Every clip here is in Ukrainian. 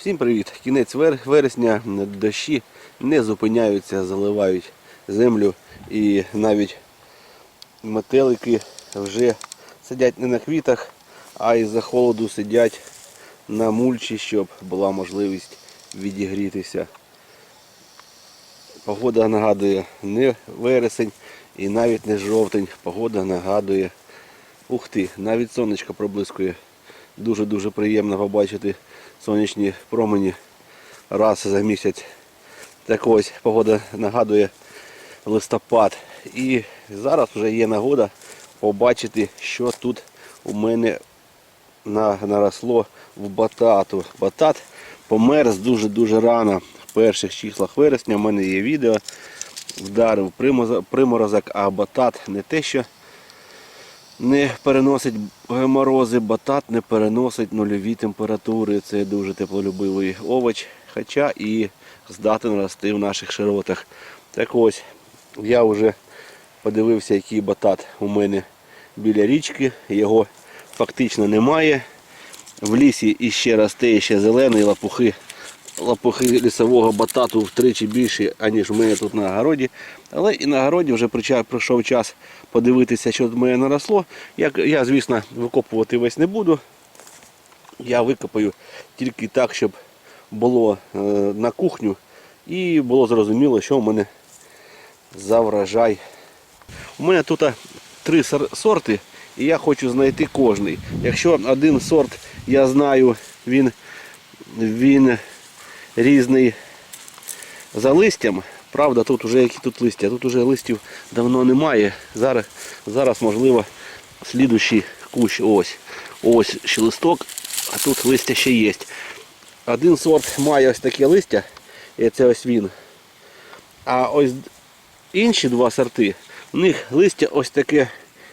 Всім привіт! Кінець вер- вересня, дощі не зупиняються, заливають землю і навіть метелики вже сидять не на квітах, а із-за холоду сидять на мульчі, щоб була можливість відігрітися. Погода нагадує не вересень і навіть не жовтень. Погода нагадує, ух ти, навіть сонечко проблискує. Дуже-дуже приємно побачити сонячні промені раз за місяць. Так ось погода нагадує листопад. І зараз вже є нагода побачити, що тут у мене наросло в батату. Батат померз дуже-дуже рано. В перших числах вересня в мене є відео. Вдарив приморозок, а батат не те, що не переносить морози, батат не переносить нульові температури. Це дуже теплолюбивий овоч, хоча і здатен рости в наших широтах. Так ось, я вже подивився, який батат у мене біля річки. Його фактично немає. В лісі іще росте іще зелений лапухи. Лапухи лісового батату втричі більші, аніж у мене тут на городі. Але і на городі вже прийшов час подивитися, що в мене наросло. Я, я, звісно, викопувати весь не буду. Я викопаю тільки так, щоб було е, на кухню і було зрозуміло, що в мене за врожай. У мене тут три сорти, і я хочу знайти кожний. Якщо один сорт я знаю, він, він різний за листям. Правда, тут вже які тут листя, тут вже листів давно немає. Зараз, зараз можливо, слідущий кущ ось. Ось ще листок, а тут листя ще є. Один сорт має ось таке листя, і це ось він. А ось інші два сорти, у них листя ось таке,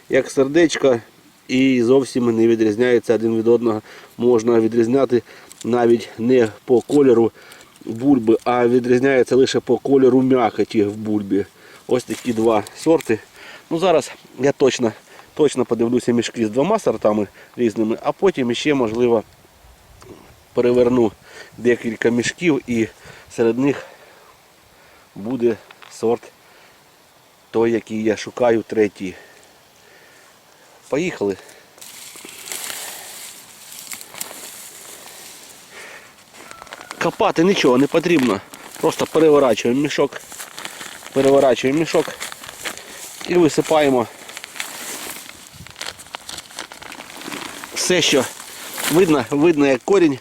як сердечко, і зовсім не відрізняється один від одного. Можна відрізняти навіть не по кольору бульби, а відрізняється лише по кольору м'якоті в бульбі. Ось такі два сорти. Ну Зараз я точно, точно подивлюся мішки з двома сортами різними, а потім ще можливо переверну декілька мішків і серед них буде сорт той, який я шукаю, третій. Поїхали. Копати нічого не потрібно. Просто переворачуємо мішок, переворачуємо мішок і висипаємо все, що видно, видно як корінь.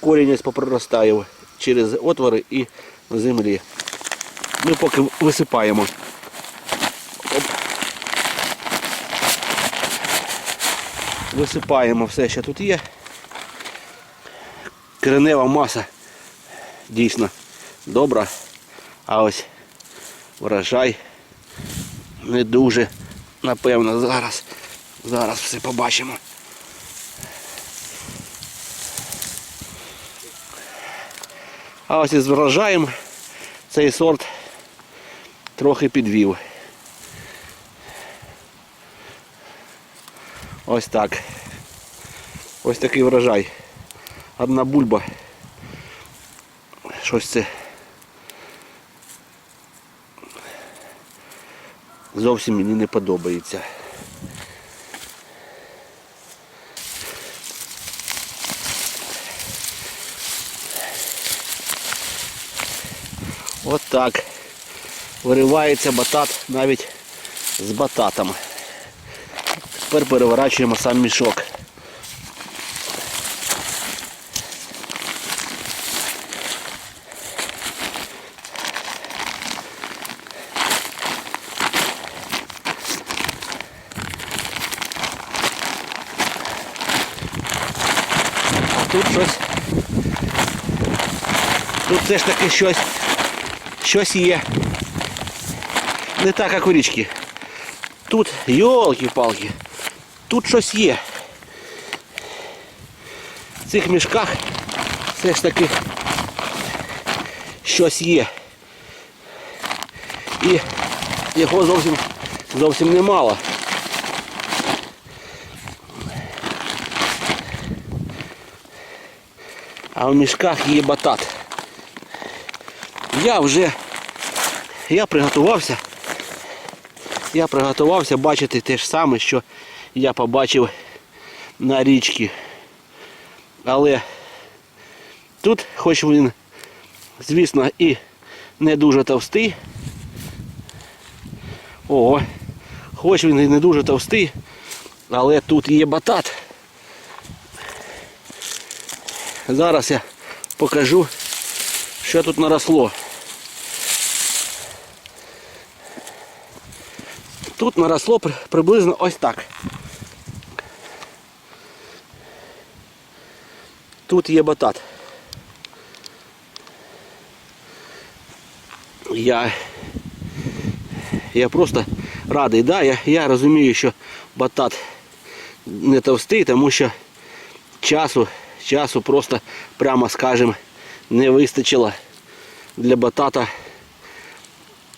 Корінь ось попроростає через отвори і в землі. Ми поки висипаємо. Оп. Висипаємо все, що тут є. Коренева маса дійсно добра. А ось врожай не дуже. Напевно, зараз, зараз все побачимо. А ось із врожаєм цей сорт трохи підвів. Ось так. Ось такий врожай. Одна бульба. Щось це зовсім мені не подобається. От так. Виривається батат навіть з бататом. Тепер переворачуємо сам мішок. А тут щось. Тут все ж таки щось. Щось є. Не так, як у річки. Тут, йолки-палки, тут щось є. В цих мішках все ж таки щось є. І його зовсім зовсім немало. А в мішках є батат. Я вже я приготувався. Я приготувався бачити те ж саме, що я побачив на річці. Але тут, хоч він, звісно, і не дуже товстий. О, хоч він і не дуже товстий, але тут є батат. Зараз я покажу, що тут наросло. Тут наросло приблизно ось так. Тут є батат. Я, я просто радий. Да, я, я розумію, що батат не товстий, тому що часу, часу просто, прямо скажем, не вистачило для батата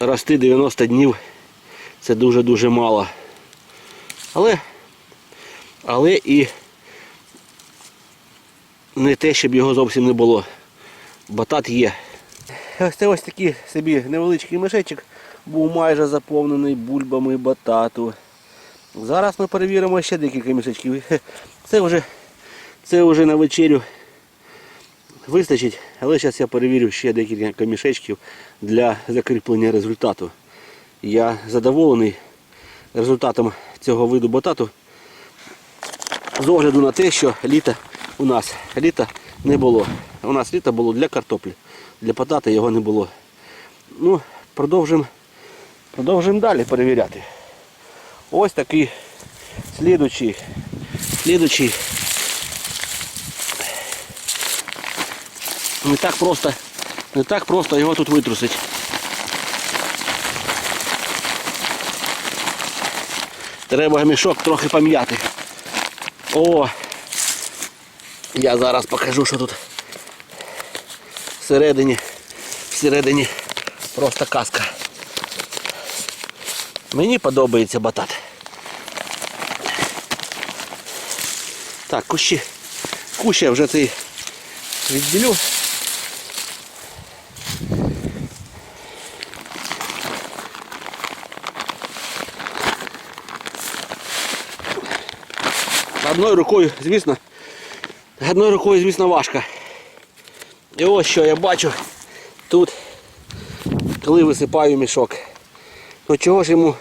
рости 90 днів. Це дуже-дуже мало. Але, але і не те, щоб його зовсім не було. Батат є. Ось це ось такий собі невеличкий мішечок був майже заповнений бульбами батату. Зараз ми перевіримо ще декілька мішечків. Це вже, це вже на вечерю вистачить, але зараз я перевірю ще декілька мішечків для закріплення результату. Я задоволений результатом цього виду батату з огляду на те, що літа у нас літа не було. У нас літо було для картоплі. Для батата його не було. Ну, продовжимо продовжимо далі перевіряти. Ось такий слідучий, слідучий. Не так просто, не так просто його тут витрусить. Треба мішок трохи пом'яти. О! Я зараз покажу, що тут всередині, всередині просто казка. Мені подобається батат. Так, кущі. Кущі я вже цей відділю. Одною рукою, звісно, одною рукою, звісно, важко. І ось що я бачу тут, коли висипаю мішок. Ну чого ж йому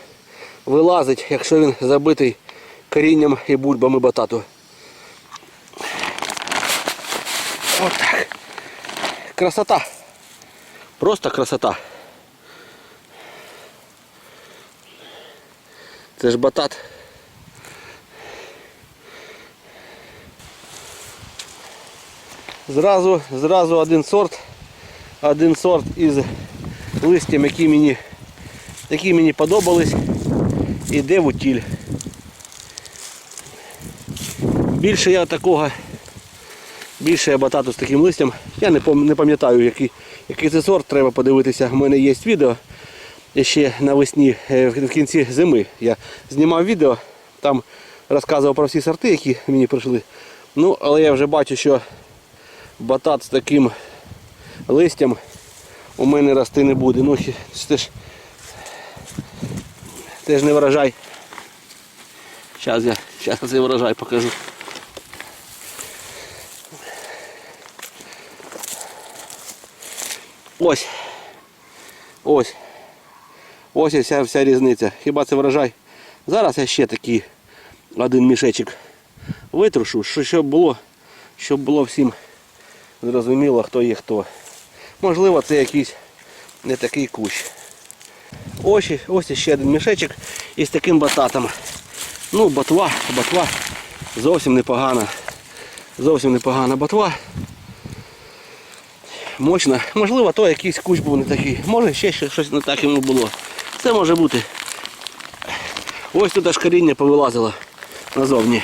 вилазить, якщо він забитий корінням і бульбами батату. Отак. Красота. Просто красота. Це ж батат. Зразу, зразу один сорт, один сорт із листям, які мені, які мені подобались, іде в утіль. Більше я такого, більше я батату з таким листям. Я не пам'ятаю, який, який це сорт, треба подивитися. У мене є відео. Ще навесні, е, в в кінці зими я знімав відео, там розказував про всі сорти, які мені прийшли. Ну, але я вже бачу, що батат з таким листям у мене рости не буде. Ну, це ж, це ж не врожай. Зараз я зараз цей врожай покажу. Ось. Ось. Ось вся, вся різниця. Хіба це врожай? Зараз я ще такий один мішечок витрушу, щоб було, щоб було всім зрозуміло, хто є хто. Можливо, це якийсь не такий кущ. Ось, ось ще один мішечок із таким бататом. Ну, ботва, ботва зовсім непогана. Зовсім непогана ботва. Мощна. Можливо, то якийсь кущ був не такий. Може ще щось не так йому було. Це може бути. Ось тут аж коріння повилазило назовні.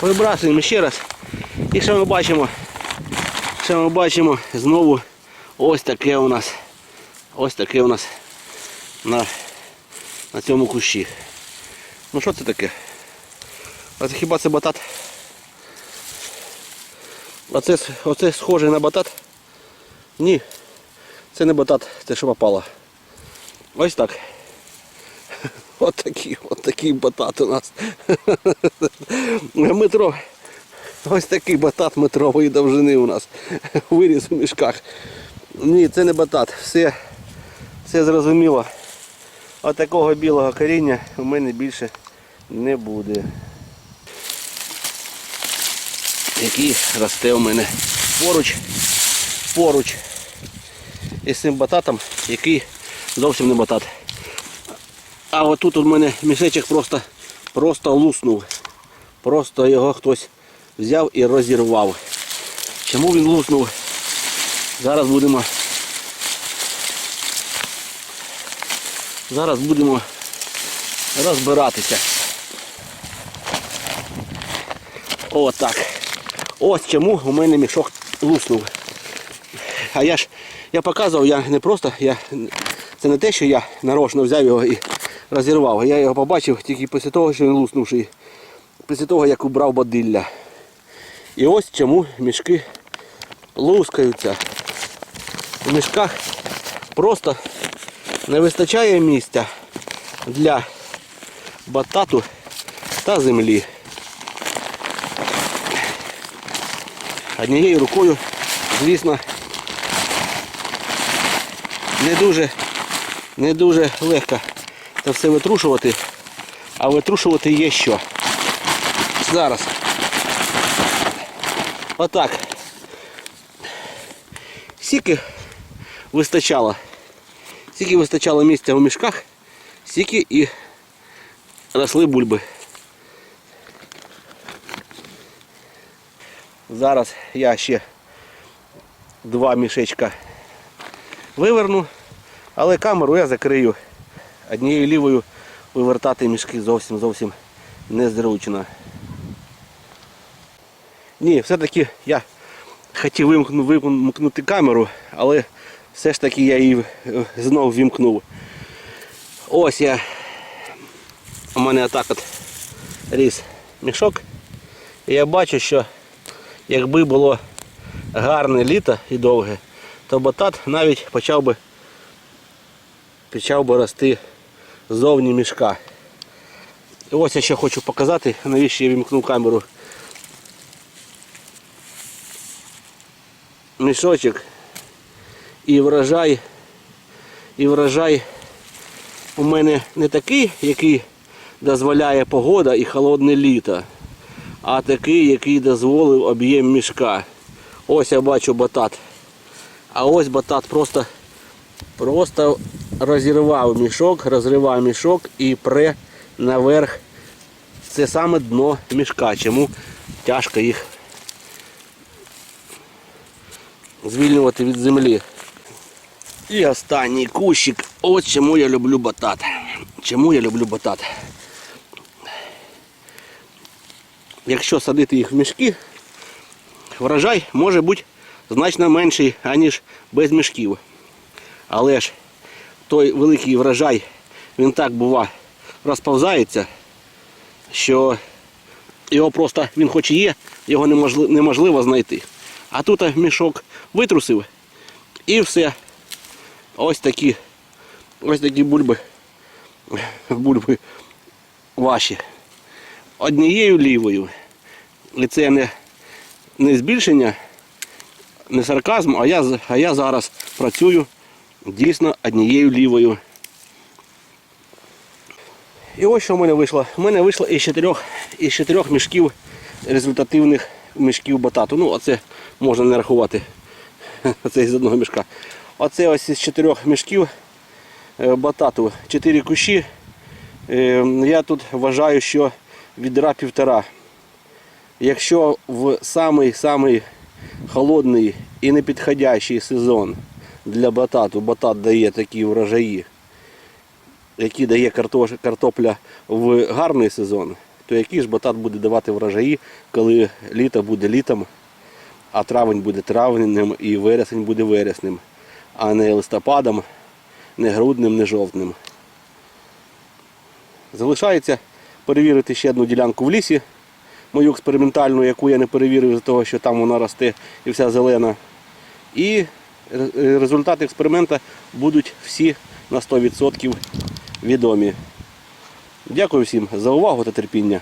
Вибрасуємо ще раз. І що ми бачимо? Що ми бачимо знову ось таке у нас. Ось таке у нас на, на цьому кущі. Ну що це таке? А це хіба це батат? С- оце схоже на батат? Ні. Це не батат, це що попало. Ось так. От такий, от такий батат у нас. Метро. Ось такий батат метрової довжини у нас. Виріс у мішках. Ні, це не батат. Все, все зрозуміло. От білого коріння у мене більше не буде. Який росте у мене поруч, поруч із цим бататом, який зовсім не батат. А отут у мене мішечок просто, просто луснув. Просто його хтось взяв і розірвав. Чому він луснув? Зараз будемо. Зараз будемо розбиратися. Отак. Ось чому у мене мішок луснув. А я ж я показував, я не просто, я, це не те, що я нарочно взяв його і розірвав. Я його побачив тільки після того, що він луснувший, після того, як убрав бадилля. І ось чому мішки лускаються. У мішках просто не вистачає місця для батату та землі. Однією рукою, звісно, не дуже, не дуже легко це все витрушувати, а витрушувати є що. Зараз. Отак. Скільки вистачало. Скільки вистачало місця у мішках, стільки і росли бульби. Зараз я ще два мішечка виверну, але камеру я закрию. Однією лівою вивертати мішки зовсім зовсім незручно. Ні, все-таки я хотів вимкну- вимкнути камеру, але все ж таки я її е, знов вімкнув. Ось я. У мене отак от ріс мішок. І я бачу, що якби було гарне літо і довге, то батат навіть почав би почав би рости ззовні мішка. І ось я ще хочу показати, навіщо я вімкнув камеру. Мішочок і врожай, і врожай у мене не такий, який дозволяє погода і холодне літо, а такий, який дозволив об'єм мішка. Ось я бачу батат. А ось батат просто, просто розірвав мішок, розривав мішок і пре наверх. Це саме дно мішка, чому тяжко їх звільнювати від землі. І останній кущик. Ось чому я люблю батат. Чому я люблю батат. Якщо садити їх в мішки, врожай може бути значно менший, аніж без мішків. Але ж той великий врожай, він так бува розповзається, що його просто, він хоч і є, його неможливо знайти. А тут мішок витрусив і все. Ось такі, ось такі бульби, бульби ваші. Однією лівою. І це не, не збільшення, не сарказм, а я, а я зараз працюю дійсно однією лівою. І ось що в мене вийшло. У мене вийшло із чотирьох, із чотирьох мішків результативних мішків батату. Ну, оце можна не рахувати. Оце із одного мішка. Оце ось із чотирьох мішків е, батату. Чотири кущі. Е, Я тут вважаю, що відра півтора. Якщо в самий-самий холодний і непідходящий сезон для батату батат дає такі врожаї, які дає картопля в гарний сезон, то який ж батат буде давати врожаї, коли літо буде літом, а травень буде травнем і вересень буде вереснем, а не листопадом, не груднем, не жовтнем. Залишається перевірити ще одну ділянку в лісі, мою експериментальну, яку я не перевірив з того, що там вона росте і вся зелена. І результати експерименту будуть всі на 100% відомі. Дякую всім за увагу та терпіння.